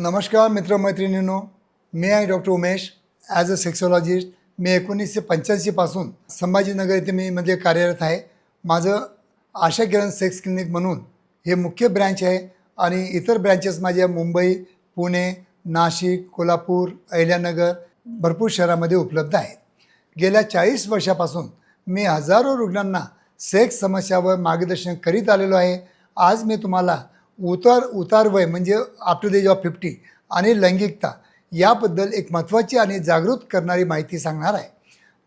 नमस्कार मित्रमैत्रिणींनो. मी आहे doctor Umesh. As a sexologist मी एकोणीसशे पंच्याऐंशीपासून संभाजीनगर येथे मी मध्ये कार्यरत आहे. माझं आशा किरण सेक्स क्लिनिक म्हणून हे मुख्य ब्रँच आहे आणि इतर ब्रँचेस माझ्या मुंबई पुणे नाशिक कोल्हापूर अहिल्यानगर भरपूर शहरामध्ये उपलब्ध आहेत. गेल्या चाळीस वर्षापासून मी हजारो रुग्णांना सेक्स समस्यावर मार्गदर्शन करीत आलेलो आहे. आज मी तुम्हाला उतार उतार वय म्हणजे after the age of fifty आणि लैंगिकता याबद्दल एक महत्त्वाची आणि जागृत करणारी माहिती सांगणार आहे.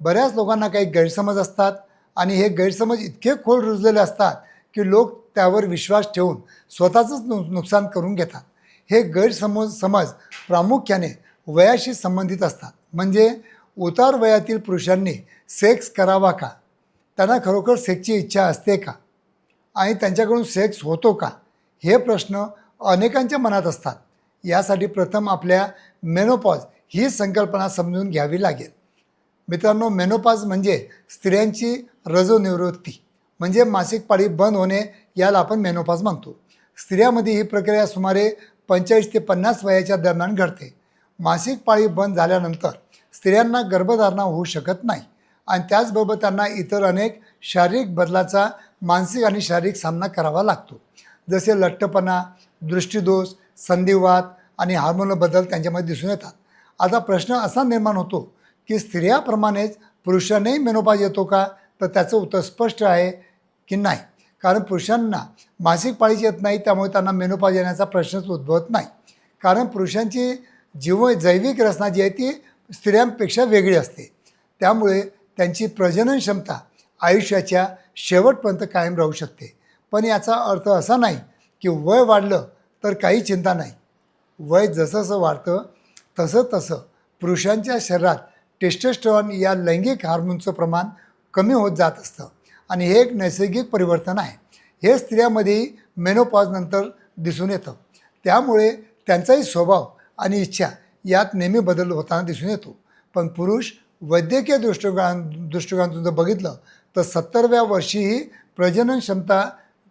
बऱ्याच लोकांना काही गैरसमज असतात आणि हे गैरसमज इतके खोल रुजलेले असतात की लोक त्यावर विश्वास ठेवून स्वतःचंच नु नुकसान करून घेतात. हे गैरसमज समज प्रामुख्याने वयाशी संबंधित असतात. म्हणजे उतार वयातील पुरुषांनी सेक्स करावा का? त्यांना खरोखर सेक्सची इच्छा असते का? आणि त्यांच्याकडून सेक्स होतो का? हे प्रश्न अनेकांच्या मनात असतात. यासाठी प्रथम आपल्या मेनोपॉज ही संकल्पना समजून घ्यावी लागेल. मित्रांनो मेनोपॉज म्हणजे स्त्रियांची रजोनिवृत्ती म्हणजे मासिक पाळी बंद होणे याला आपण मेनोपॉज म्हणतो. स्त्रियामध्ये ही प्रक्रिया सुमारे पंचेचाळीस ते पन्नास वयाच्या दरम्यान घडते. मासिक पाळी बंद झाल्यानंतर स्त्रियांना गर्भधारणा होऊ शकत नाही आणि त्याचबरोबर त्यांना इतर अनेक शारीरिक बदलाचा मानसिक आणि शारीरिक सामना करावा लागतो. जसे लठ्ठपणा दृष्टीदोष संधिवात आणि हार्मोनल बदल त्यांच्यामध्ये दिसून येतात. आता प्रश्न असा निर्माण होतो की स्त्रियाप्रमाणेच पुरुषांनाही मेनोपाज येतो का? तर त्याचं उत्तर स्पष्ट आहे की नाही. कारण पुरुषांना मासिक पाळीच येत नाही त्यामुळे त्यांना मेनोपाज येण्याचा प्रश्नच उद्भवत नाही. कारण पुरुषांची जीव जैविक रचना जी आहे ती स्त्रियांपेक्षा वेगळी असते. त्यामुळे त्यांची प्रजनन क्षमता आयुष्याच्या शेवटपर्यंत कायम राहू शकते. पण याचा अर्थ असा नाही की वय वाढलं तर काही चिंता नाही. वय जसंसं वाढतं तसं तसं पुरुषांच्या शरीरात टेस्टेस्ट्रॉन या लैंगिक हार्मोनचं प्रमाण कमी होत जात असतं. आणि हे एक नैसर्गिक परिवर्तन आहे. हे स्त्रियामध्ये मेनोपॉजनंतर दिसून येतं. त्यामुळे त्यांचाही स्वभाव आणि इच्छा यात नेहमी बदल होताना दिसून येतो. पण पुरुष वैद्यकीय दृष्टिकोन दृष्टिकोनातून जर बघितलं तर सत्तरव्या वर्षीही प्रजनन क्षमता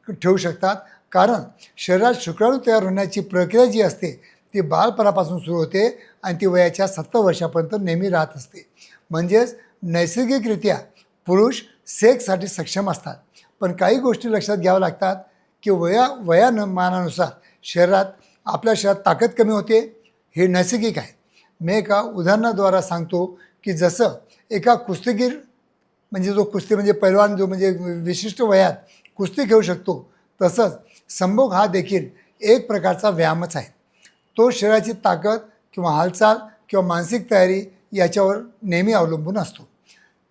ठेवू शकतात. कारण शरीरात शुक्राणू तयार होण्याची प्रक्रिया जी असते ती बालपणापासून सुरू होते आणि ती वयाच्या सत्तर वर्षापर्यंत नेहमी राहत असते. म्हणजेच नैसर्गिकरित्या पुरुष सेक्ससाठी सक्षम असतात. पण काही गोष्टी लक्षात घ्याव्या लागतात की वया वयानं मानानुसार शरीरात आपल्या शरीरात ताकद कमी होते. हे नैसर्गिक आहे. मी एका उदाहरणाद्वारा सांगतो की जसं एका कुस्तीगीर म्हणजे जो कुस्ती म्हणजे पैलवान जो म्हणजे विशिष्ट वयात कुस्ती घेऊ शकतो. तसंच संभोग हा देखील एक प्रकारचा व्यायामच आहे. तो शरीराची ताकद किंवा हालचाल किंवा मानसिक तयारी याच्यावर नेहमी अवलंबून असतो.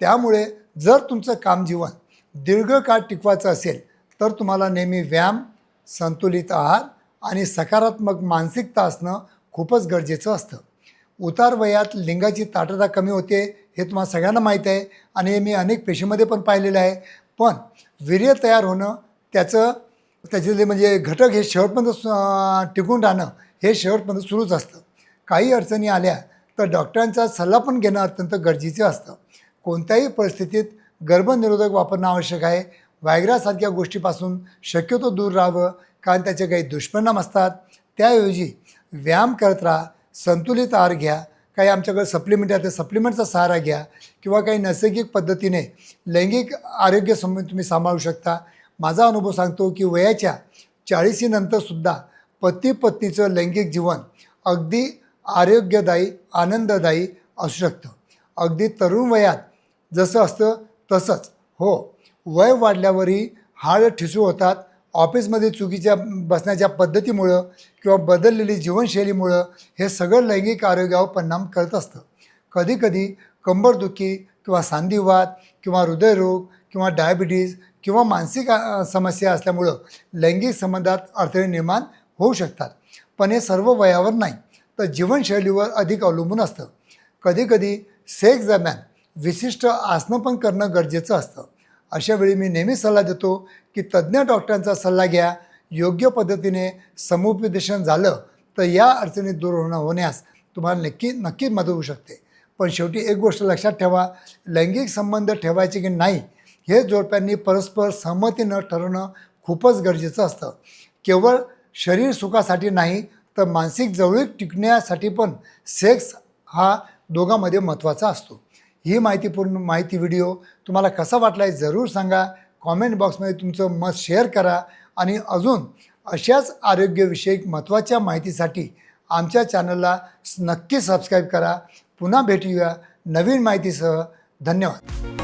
त्यामुळे जर तुमचं काम जीवन दीर्घकाळ टिकवायचं असेल तर तुम्हाला नेहमी व्यायाम संतुलित आहार आणि सकारात्मक मानसिकता असणं खूपच गरजेचं असतं. उतार वयात लिंगाची ताटता कमी होते हे तुम्हाला सगळ्यांना माहीत आहे आणि हे मी अनेक पेशीमध्ये पण पाहिलेलं आहे. पण वीर्य तयार होणं त्याचं त्याच्यातले म्हणजे घटक हे शेवटपर्यंत सु- टिकून राहणं हे शेवटपर्यंत सुरूच असतं. काही अडचणी आल्या तर डॉक्टरांचा सल्ला पण घेणं अत्यंत गरजेचं असतं. कोणत्याही परिस्थितीत गर्भनिरोधक वापरणं आवश्यक आहे. व्हायग्रासारख्या गोष्टीपासून शक्यतो दूर राहावं कारण त्याचे काही दुष्परिणाम असतात. त्याऐवजी व्यायाम करत राहा संतुलित आहार घ्या काही आमच्याकडे सप्लिमेंट आहे त्या सप्लिमेंटचा सहारा घ्या. किंवा काही नैसर्गिक पद्धतीने लैंगिक आरोग्य संबंध तुम्ही सांभाळू शकता. माझा अनुभव सांगतो की वयाच्या चाळीसीनंतरसुद्धा पती पत्नीचं लैंगिक जीवन अगदी आरोग्यदायी आनंददायी असू शकतं. अगदी तरुण वयात जसं असतं तसंच. हो वय वाढल्यावरही हाड ठिसू होतात ऑफिसमध्ये चुकीच्या बसण्याच्या पद्धतीमुळं किंवा बदललेली जीवनशैलीमुळं हे सगळं लैंगिक आरोग्यावर परिणाम करत असतं. कधीकधी कंबरदुखी किंवा सांधिवात किंवा हृदयरोग किंवा डायबिटीज किंवा मानसिक समस्या असल्यामुळं लैंगिक संबंधात अडथळे निर्माण होऊ शकतात. पण हे सर्व वयावर नाही तर जीवनशैलीवर अधिक अवलंबून असतं. कधीकधी सेक्स दरम्यान विशिष्ट आसनं पण करणं गरजेचं असतं. अशावेळी मी नेहमी सल्ला देतो की तज्ज्ञ डॉक्टरांचा सल्ला घ्या योग्य पद्धतीने समुपदेशन झालं तर या अडचणी दूर होणं होण्यास तुम्हाला नक्की नक्की मदत होऊ शकते. पण शेवटी एक गोष्ट लक्षात ठेवा लैंगिक संबंध ठेवायचे की नाही हे जोडप्यांनी परस्पर सहमतीनं ठरवणं खूपच गरजेचं असतं. केवळ शरीर सुखासाठी नाही तर मानसिक जवळीक टिकण्यासाठी पण सेक्स हा दोघांमध्ये महत्त्वाचा असतो. ही माहितीपूर्ण माहिती व्हिडिओ तुम्हाला कसा वाटला आहे जरूर सांगा. कॉमेंट बॉक्समध्ये तुमचं मत शेअर करा आणि अजून अशाच आरोग्यविषयक महत्त्वाच्या माहितीसाठी आमच्या चॅनलला नक्की सबस्क्राईब करा. पुन्हा भेटूया नवीन माहितीसह. धन्यवाद.